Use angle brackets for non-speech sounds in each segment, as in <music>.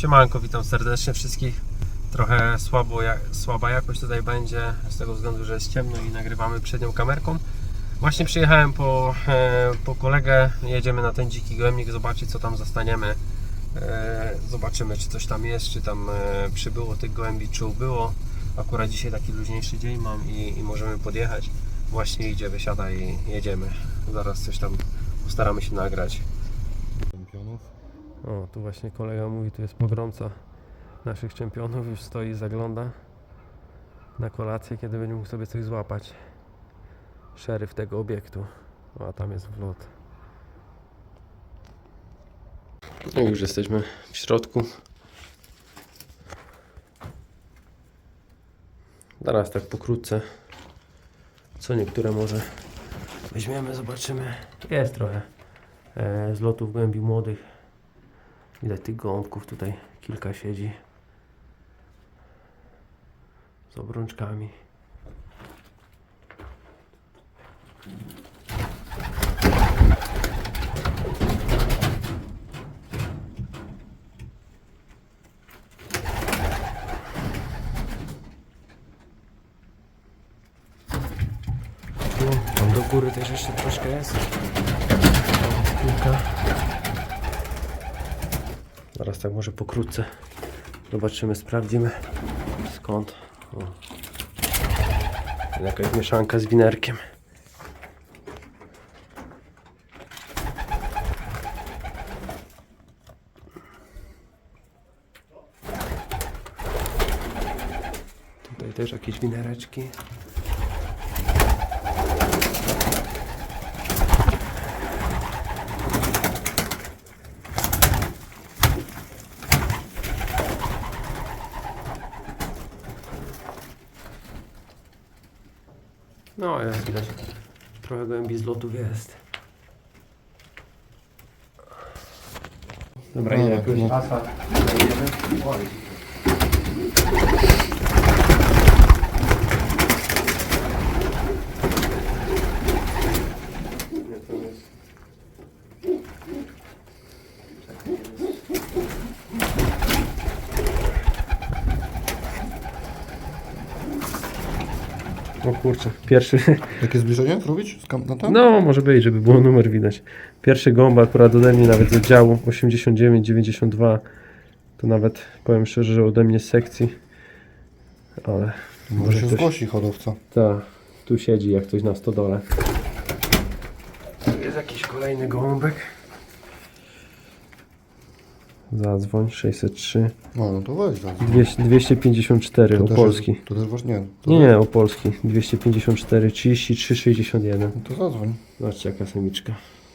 Siemanko, witam serdecznie wszystkich. Trochę słabo, ja, słaba jakość tutaj będzie, z tego względu, że jest ciemno i nagrywamy przednią kamerką. Właśnie przyjechałem po, e, po kolegę, jedziemy na ten dziki gołębnik, zobaczyć co tam zastaniemy. E, zobaczymy czy coś tam jest, czy tam e, przybyło tych gołębi, czy ubyło. Akurat dzisiaj taki luźniejszy dzień mam i, i możemy podjechać. Właśnie idzie, wysiada i jedziemy. Zaraz coś tam postaramy się nagrać. O, tu właśnie kolega mówi, tu jest pogromca naszych czempionów, już stoi, zagląda na kolację, kiedy będzie mógł sobie coś złapać. Szeryf tego obiektu. O, a tam jest wlot. No już jesteśmy w środku. Zaraz tak pokrótce. Co niektóre może weźmiemy, zobaczymy. Jest trochę e, zlotów głębi młodych. Ile tych gołąbków tutaj kilka siedzi z obrączkami. No, tam do góry też jeszcze troszkę jest. Kilka. Zaraz tak może pokrótce zobaczymy, sprawdzimy skąd. O. Jakaś mieszanka z winerkiem. Tutaj też jakieś winereczki. No, jest widać. Trochę gołębi z lotów jest. Dobra, ile Dobra, jakiegoś no. znajdziemy? Oj. O kurczę, pierwszy. Jakie zbliżenie? Z kam- na ten? No, może być, żeby było numer widać. Pierwszy gąba akurat ode mnie, nawet z oddziału 89-92. To nawet powiem szczerze, że ode mnie z sekcji. Ale Może się ktoś- zgłosi hodowca. ta, tu siedzi jak ktoś na stodole. Tu jest jakiś kolejny gołąbek. Zadzwoń 603 No, no to weź zaraz. 200, 254 To też opolski. Jest, to też właśnie nie. To Nie, nie, opolski 254 33 61. No to zadzwoń. Zobaczcie jaka samiczka.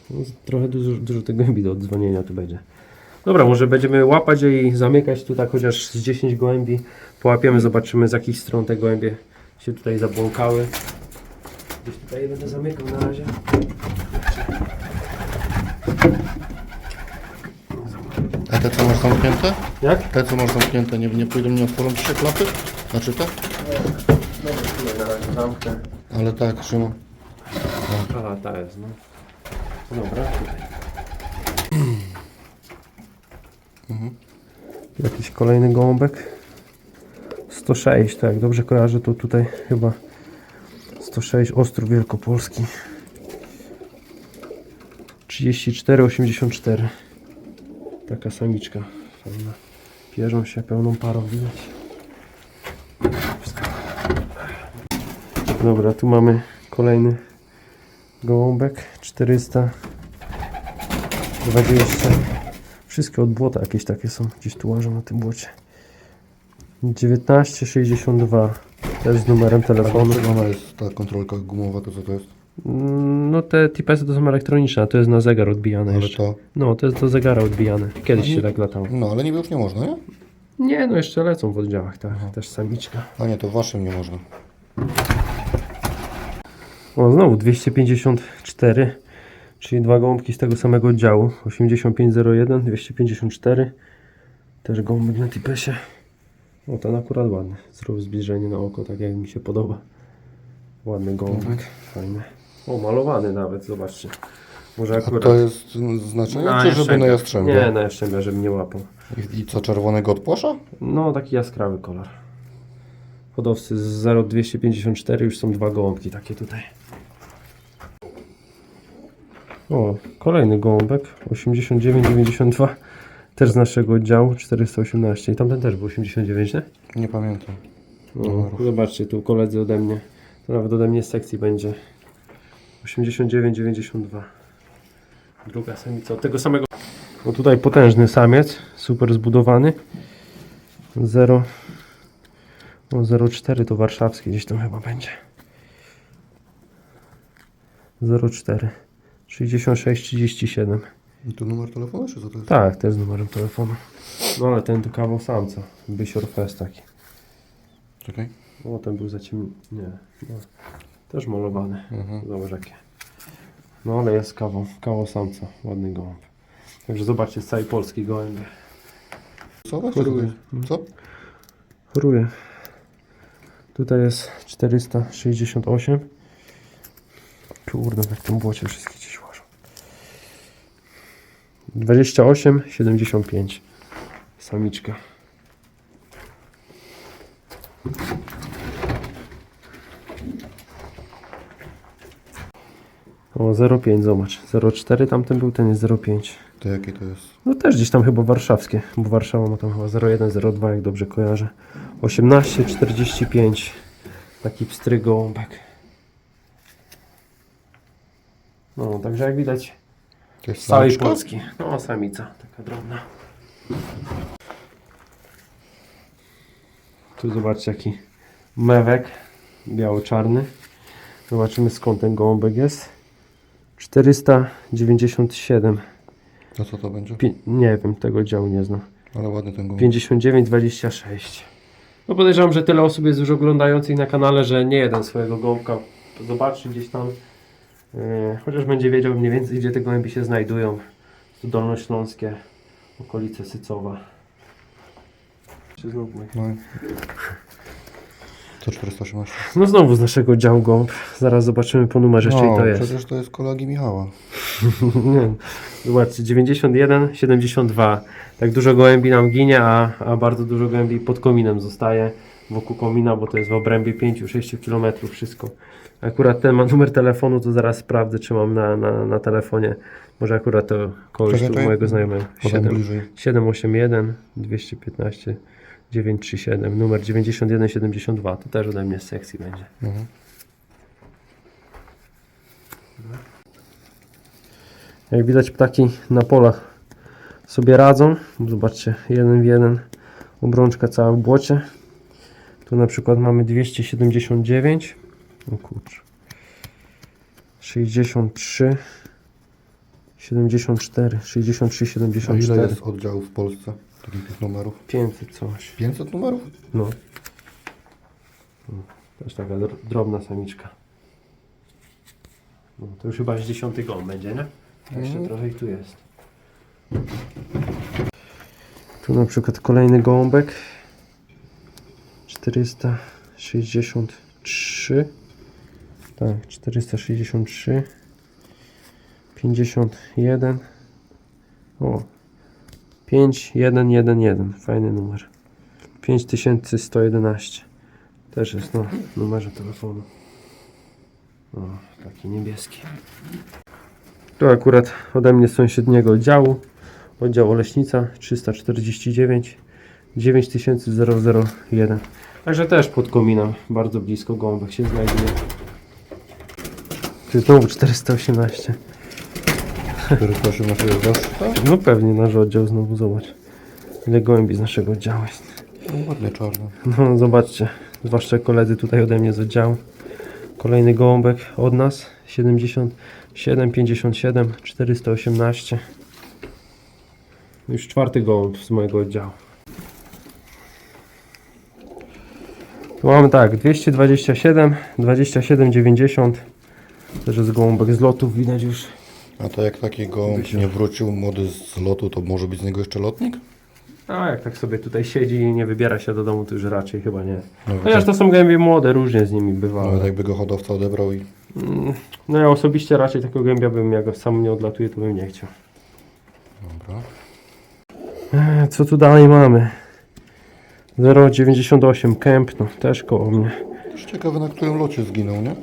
No, trochę dużo, dużo tego głębi do odzwonienia tu będzie. Dobra, może będziemy łapać je i zamykać tu tak chociaż z 10 gołębi. Połapiemy, zobaczymy z jakich stron te gołębie się tutaj zabłąkały. Gdzieś tutaj je będę zamykał na razie. Te co masz zamknięte? Jak? Te co masz zamknięte, nie, nie pójdą, nie otworzą ci się klapy? Znaczy te? Dobra, chwilę na razie zamknę. Ale tak, Szymon. A, ta jest, no. Dobra, tutaj. Jakiś kolejny gołąbek. 106, tak, dobrze kojarzę, to tutaj chyba 106 Ostrów Wielkopolski. 34,84 Taka samiczka fajna. Pierzą się pełną parą, widać. Dobra, tu mamy kolejny gołąbek 420 wszystkie od błota jakieś takie są gdzieś tu łażą na tym błocie 1962 też z numerem telefonu ona jest ta kontrolka gumowa, to co to jest? No te tipesy to są elektroniczne a to jest na zegar odbijane Ale jeszcze to... no to jest do zegara odbijane kiedyś się nie- tak latało No, ale niby już nie można, nie? nie no jeszcze lecą w oddziałach tak też samiczka A nie, to w waszym nie można. O, znowu 254, czyli dwa gołąbki z tego samego oddziału. 8501, 254. Też gołąbek na tipesie. O, ten akurat ładny. Zrób zbliżenie na oko, tak jak mi się podoba. Ładny gołąbek, fajny. O, malowany nawet, zobaczcie. Może A akurat... to jest znaczenie, czy żeby na jastrzębie? Nie, na jastrzębia, żeby nie łapał. I, I co, czerwonego od płosza? No, taki jaskrawy kolor. Hodowcy z 0254 już są dwa gołąbki takie tutaj. O, kolejny gołąbek 8992 też z naszego oddziału 418 i tamten też był 89, nie? Nie pamiętam. No, zobaczcie, tu koledzy ode mnie, to nawet ode mnie z sekcji będzie 8992 druga samica od tego samego no tutaj potężny samiec, super zbudowany. 0 o 0,4 to warszawski gdzieś tam chyba będzie. 0,4 66 37 I to numer telefonu, czy co to jest? tak, też z numerem telefonu. No ale ten tu kawał samca Bysior Fest taki. Czekaj. o ten był zaciem... nie no. Też malowany Mhm. Zobacz jakie. No ale jest kawał, kawał samca, ładny gołąb. Także zobaczcie z całej Polski gołębie. Co? Choruje. jest? Co? Choruje. Tutaj jest 468. Kurde, jak tym błocie wszystkie gdzieś łażą. 28, 75. Samiczka. O, 0,5 zobacz. 0,4 tamten był, ten jest 0,5. To jakie to jest? No też gdzieś tam chyba warszawskie, bo Warszawa ma tam chyba 01, 02, jak dobrze kojarzę. 18, 45. Taki pstry gołąbek. No, także jak widać To jest z całej samiczka? Polski. No, samica, taka drobna. Tu zobaczcie jaki mewek biało-czarny. Zobaczymy skąd ten gołąbek jest. 497. A co to będzie? Pi- nie wiem, tego działu nie znam. Ale ładny ten gołąb. 59-26. No podejrzewam, że tyle osób jest już oglądających na kanale, że nie jeden swojego gołąbka zobaczy gdzieś tam. Yy, chociaż będzie wiedział mniej więcej, gdzie te gołębie się znajdują. Tu Dolnośląskie, okolice Sycowa. Czy znowu? No. I- To 418. No znowu z naszego działu gołąb. Zaraz zobaczymy po numerze, No, to jest. przecież to jest kolegi Michała. <laughs> Nie. Zobaczcie, 91, 72. Tak dużo gołębi nam ginie, a, a bardzo dużo gołębi pod kominem zostaje wokół komina, bo to jest w obrębie 5-6 km wszystko. Akurat ten ma numer telefonu, to zaraz sprawdzę, czy mam na, na, na telefonie. Może akurat to kogoś tu mojego znajomego. Podam 7, bliżej. 781 215 937, numer 9172. To też ode mnie z sekcji będzie. Mhm. Jak widać ptaki na polach sobie radzą. Zobaczcie, jeden w jeden obrączka cała w błocie. Tu na przykład mamy 279. O kurczę. 63 74 63 A ile 74 jest oddziałów w Polsce? Takich tych numerów? 500 coś. 500 numerów? No. No, Też taka dr- drobna samiczka. No, to już chyba z dziesiąty gąb będzie, nie? Jeszcze Mhm. trochę ich tu jest. Tu na przykład kolejny gołąbek. 463. Tak, 463. 51. O. 5111. Fajny numer. 5111. Też jest na numerze telefonu. O, taki niebieski. Tu akurat ode mnie z sąsiedniego oddziału. Oddział Oleśnica 349 9001. Także też pod kominem, bardzo blisko gołąbek się znajduje. Tu znowu 418. 418 jest wasz? Tak? No pewnie nasz oddział znowu zobacz. Ile gołębi z naszego oddziału jest. No, ładnie czarny. No zobaczcie, zwłaszcza koledzy tutaj ode mnie z oddziału. Kolejny gołąbek od nas 77, 57, 418. Już czwarty gołąb z mojego oddziału. Tu mamy tak, 227, 27, 90. Też jest gołąbek z lotów, widać już. A to jak taki gołąb nie wrócił młody z lotu, to może być z niego jeszcze lotnik? A jak tak sobie tutaj siedzi i nie wybiera się do domu, to już raczej chyba nie. No, Chociaż to są gołębie młode, różnie z nimi bywa. Nawet ale- jakby go hodowca odebrał i Mm, No ja osobiście raczej takiego gębia bym, jak go sam nie odlatuje, to bym nie chciał. Dobra. E, Co tu dalej mamy? 0,98 Kempno, też koło mnie. Też ciekawe na którym locie zginął, nie?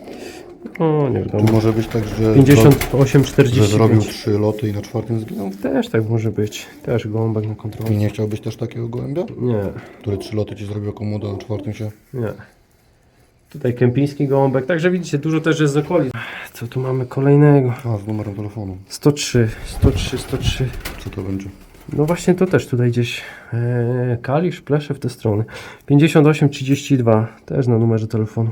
O, nie Czy wiadomo. może być tak, że, 58, że zrobił 45. trzy loty i na czwartym zginął? Też tak może być. Też gołąbek na I nie chciałbyś też takiego gołębia? Nie, Który trzy loty ci zrobił komodo, a na czwartym się... nie. Tutaj kępiński gołąbek, także widzicie, dużo też jest z okolic. Co tu mamy kolejnego? A, z numerem telefonu. 103, 103, 103. Co to będzie? No właśnie to też tutaj gdzieś e, Kalisz, Plesze w te strony. 5832, też na numerze telefonu.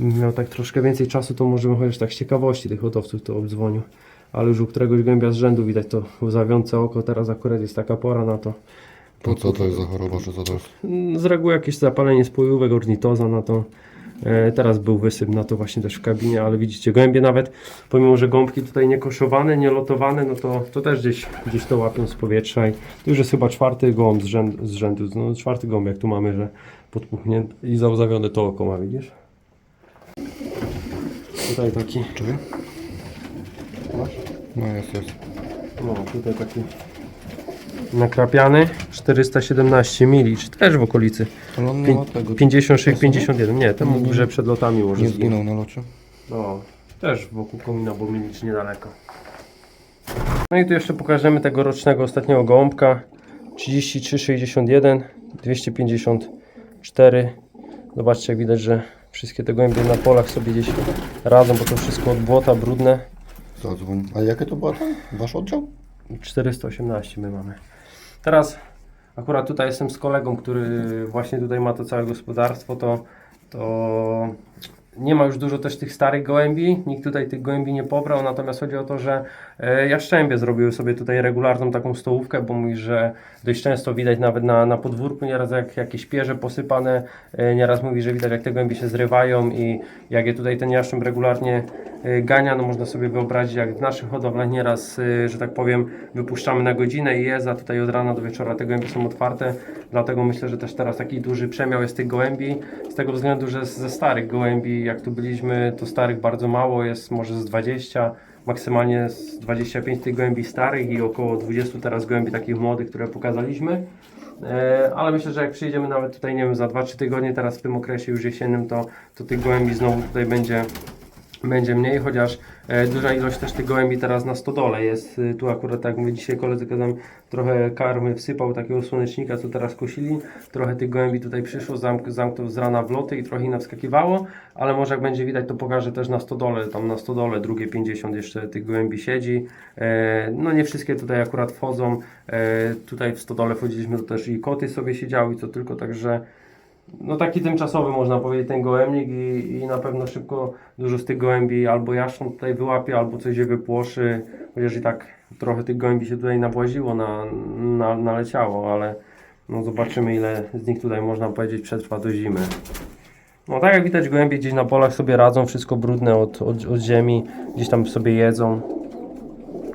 Miał tak troszkę więcej czasu, to może bym chociaż tak z ciekawości tych hodowców to obdzwonił. Ale już u któregoś gębia z rzędu widać to łzawiące oko, teraz akurat jest taka pora na to. To co to jest za choroba, że co to jest? Z reguły jakieś zapalenie spojówek, ornitoza na to. E, teraz był wysyp na to właśnie też w kabinie, ale widzicie, gołębie nawet, pomimo że gąbki tutaj nie koszowane, nie lotowane, no to, to też gdzieś, gdzieś to łapią z powietrza i to już jest chyba czwarty gołąb z rzędu, z rzędu no czwarty gołąb jak tu mamy, że podpuchnięty i załzawione to oko ma, widzisz? Tutaj taki, Czekaj. No jest, jest. no tutaj taki nakrapiany, 417 mili, czy też w okolicy. Ale on nie ma tego. 56, 51. Nie, ten mógł, że przed lotami może Nie zginął. zginął na locie. No, też wokół komina, bo mieli niedaleko. No i tu jeszcze pokażemy tego rocznego ostatniego gołąbka. 33, 61, 254. Zobaczcie, jak widać, że wszystkie te gołębie na polach sobie gdzieś radzą, bo to wszystko od błota, brudne. Zadzwoń. A jakie to była ten? Wasz oddział? 418 my mamy. Teraz akurat tutaj jestem z kolegą, który właśnie tutaj ma to całe gospodarstwo, to, to nie ma już dużo też tych starych gołębi, nikt tutaj tych gołębi nie pobrał, natomiast chodzi o to, że e, Jaszczębie zrobiły sobie tutaj regularną taką stołówkę, bo mówi, że dość często widać nawet na, na podwórku, nieraz jak jakieś pierze posypane, e, nieraz mówi, że widać jak te gołębie się zrywają i jak je tutaj ten jaszcząb regularnie e, gania, no można sobie wyobrazić jak w naszych hodowlach nieraz, że tak powiem, wypuszczamy na godzinę i jest, a tutaj od rana do wieczora te gołębie są otwarte, dlatego myślę, że też teraz taki duży przemiał jest tych gołębi, z tego względu, że ze starych gołębi, jak tu byliśmy, to starych bardzo mało, jest może z 20, maksymalnie z 25 tych gołębi starych i około 20 teraz gołębi takich młodych, które pokazaliśmy. E, ale myślę, że jak przyjedziemy nawet tutaj, nie wiem, za 2-3 tygodnie, teraz w tym okresie już jesiennym, to, to tych gołębi znowu tutaj będzie, będzie mniej, chociaż e, duża ilość też tych gołębi teraz na stodole jest. E, tu akurat, tak mówię, dzisiaj koledzy kazałem trochę karmy wsypał takiego słonecznika, co teraz kosili. Trochę tych gołębi tutaj przyszło, zamk zamknął z rana w loty i trochę wskakiwało, ale może jak będzie widać, to pokażę też na stodole, tam na stodole drugie 50 jeszcze tych gołębi siedzi. E, no nie wszystkie tutaj akurat wchodzą. Tutaj w stodole wchodziliśmy, to też i koty sobie siedziały, co tylko, także no taki tymczasowy można powiedzieć ten gołębnik i, i na pewno szybko dużo z tych gołębi albo jaszczą tutaj wyłapie, albo coś je wypłoszy, chociaż i tak trochę tych gołębi się tutaj nabłaziło, na, na, naleciało, ale no zobaczymy ile z nich tutaj można powiedzieć przetrwa do zimy. No tak jak widać gołębie gdzieś na polach sobie radzą, wszystko brudne od, od, od ziemi, gdzieś tam sobie jedzą.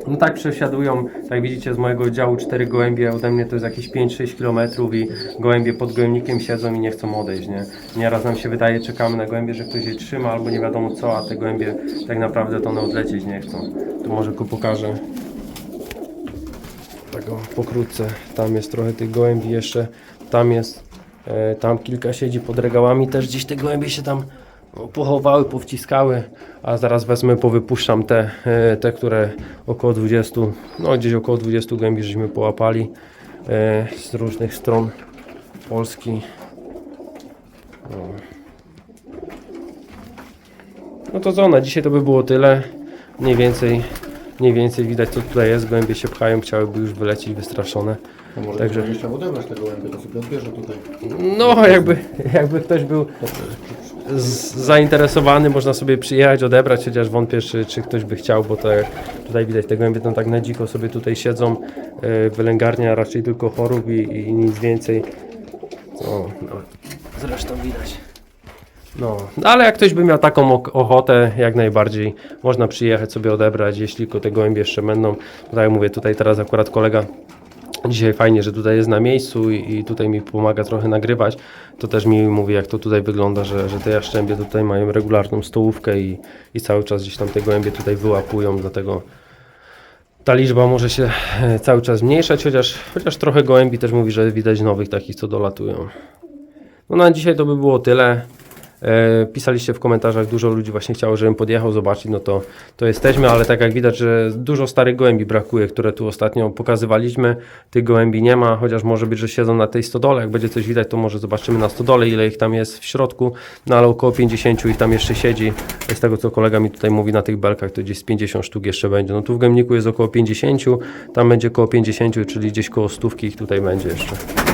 No tak przesiadują, tak widzicie z mojego oddziału cztery gołębie, ode mnie to jest jakieś 5-6 km i gołębie pod gołębnikiem siedzą i nie chcą odejść, nie? Nieraz nam się wydaje, czekamy na gołębie, że ktoś je trzyma albo nie wiadomo co, a te gołębie tak naprawdę to one odlecieć nie chcą. Tu może go pokażę. Tego pokrótce. Tam jest trochę tych gołębi jeszcze, tam jest, e, tam kilka siedzi pod regałami, też gdzieś te gołębie się tam pochowały, powciskały, a zaraz wezmę, powypuszczam te, e, te, które około 20, no gdzieś około 20 gębi żeśmy połapali e, z różnych stron Polski. No. no to co, na dzisiaj to by było tyle. Mniej więcej, mniej więcej widać co tutaj jest, gołębie się pchają, chciałyby już wylecieć wystraszone. No może Także- Także... chciał odebrać tego gołębia, to sobie odbierze tutaj. No, jakby, jakby ktoś był zainteresowany, można sobie przyjechać, odebrać, chociaż wątpię, czy, czy ktoś by chciał, bo tak jak tutaj widać, te gołębie tam tak na dziko sobie tutaj siedzą, yy, wylęgarnia raczej tylko chorób i, i nic więcej. O, no, zresztą widać. No, ale jak ktoś by miał taką ochotę, jak najbardziej można przyjechać sobie odebrać, jeśli tylko te gołębie jeszcze będą. Tak jak mówię, tutaj teraz akurat kolega Dzisiaj fajnie, że tutaj jest na miejscu i, i tutaj mi pomaga trochę nagrywać. To też mi mówi, jak to tutaj wygląda, że, że te jaszczębie tutaj mają regularną stołówkę i, i cały czas gdzieś tam te gołębie tutaj wyłapują, dlatego ta liczba może się e, cały czas zmniejszać, chociaż, chociaż trochę gołębi też mówi, że widać nowych takich, co dolatują. No na dzisiaj to by było tyle. E, pisaliście w komentarzach, dużo ludzi właśnie chciało, żebym podjechał zobaczyć, no to, to jesteśmy, ale tak jak widać, że dużo starych gołębi brakuje, które tu ostatnio pokazywaliśmy. Tych gołębi nie ma, chociaż może być, że siedzą na tej stodole. Jak będzie coś widać, to może zobaczymy na stodole, ile ich tam jest w środku, no ale około 50 ich tam jeszcze siedzi. Z tego, co kolega mi tutaj mówi na tych belkach, to gdzieś z 50 sztuk jeszcze będzie. No tu w Gemniku jest około 50, tam będzie około 50, czyli gdzieś koło stówki ich tutaj będzie jeszcze.